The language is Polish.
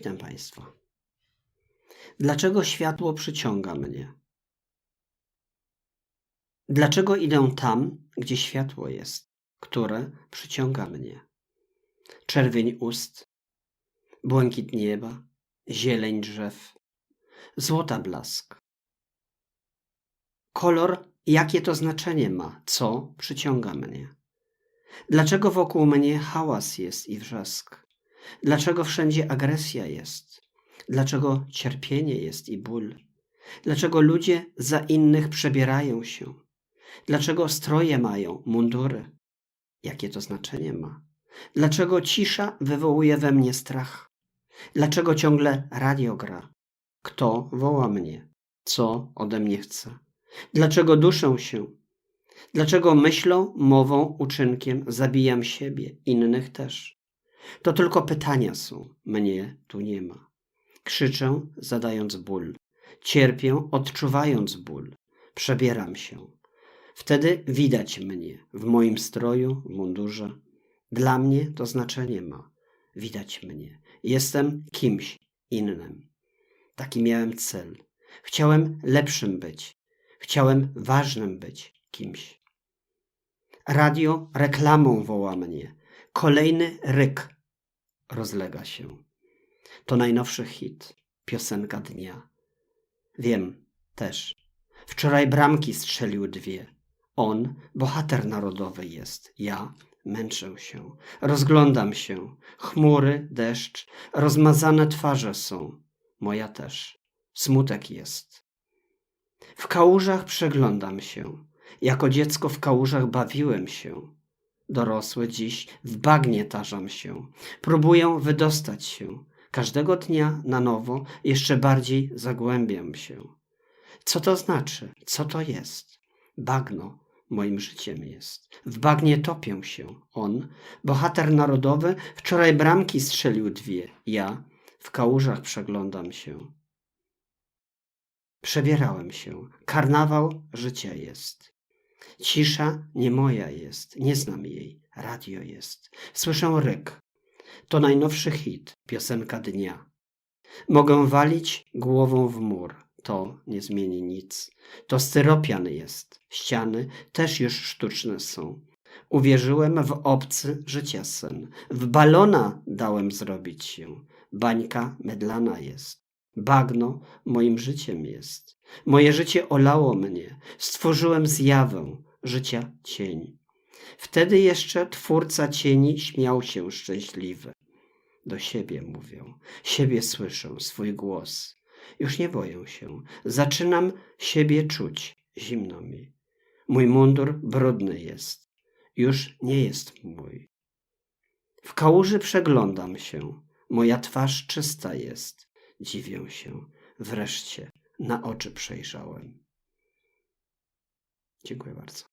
Witam Państwa. Dlaczego światło przyciąga mnie? Dlaczego idę tam, gdzie światło jest, które przyciąga mnie? Czerwień ust, błękit nieba, zieleń drzew, złota blask. Kolor, jakie to znaczenie ma, co przyciąga mnie? Dlaczego wokół mnie hałas jest i wrzask? Dlaczego wszędzie agresja jest? Dlaczego cierpienie jest i ból? Dlaczego ludzie za innych przebierają się? Dlaczego stroje mają, mundury? Jakie to znaczenie ma? Dlaczego cisza wywołuje we mnie strach? Dlaczego ciągle radio gra? Kto woła mnie? Co ode mnie chce? Dlaczego duszę się? Dlaczego myślą, mową, uczynkiem zabijam siebie, innych też? To tylko pytania są, mnie tu nie ma. Krzyczę, zadając ból. Cierpię, odczuwając ból. Przebieram się. Wtedy widać mnie w moim stroju, w mundurze. Dla mnie to znaczenie ma. Widać mnie. Jestem kimś innym. Taki miałem cel. Chciałem lepszym być. Chciałem ważnym być kimś. Radio reklamą woła mnie. Kolejny ryk rozlega się. To najnowszy hit, piosenka dnia. Wiem też. Wczoraj bramki strzelił dwie. On, bohater narodowy jest. Ja męczę się. Rozglądam się. Chmury, deszcz, rozmazane twarze są. Moja też. Smutek jest. W kałużach przeglądam się. Jako dziecko w kałużach bawiłem się. Dorosły dziś w bagnie tarzam się. Próbuję wydostać się. Każdego dnia na nowo jeszcze bardziej zagłębiam się. Co to znaczy? Co to jest? Bagno moim życiem jest. W bagnie topię się. On, bohater narodowy, wczoraj bramki strzelił dwie. Ja w kałużach przeglądam się. Przebierałem się. Karnawał życia jest. Cisza nie moja jest, nie znam jej. Radio jest. Słyszę ryk. To najnowszy hit, piosenka dnia. Mogę walić głową w mur. To nie zmieni nic. To styropian jest. Ściany też już sztuczne są. Uwierzyłem w obcy życia sen. W balona dałem zrobić się. Bańka mydlana jest. Bagno moim życiem jest. Moje życie olało mnie. Stworzyłem zjawę życia cień. Wtedy jeszcze twórca cieni śmiał się szczęśliwy. Do siebie mówię, siebie słyszę, swój głos. Już nie boję się. Zaczynam siebie czuć. Zimno mi. Mój mundur brudny jest. Już nie jest mój. W kałuży przeglądam się. Moja twarz czysta jest. Dziwię się. Wreszcie na oczy przejrzałem. Dziękuję bardzo.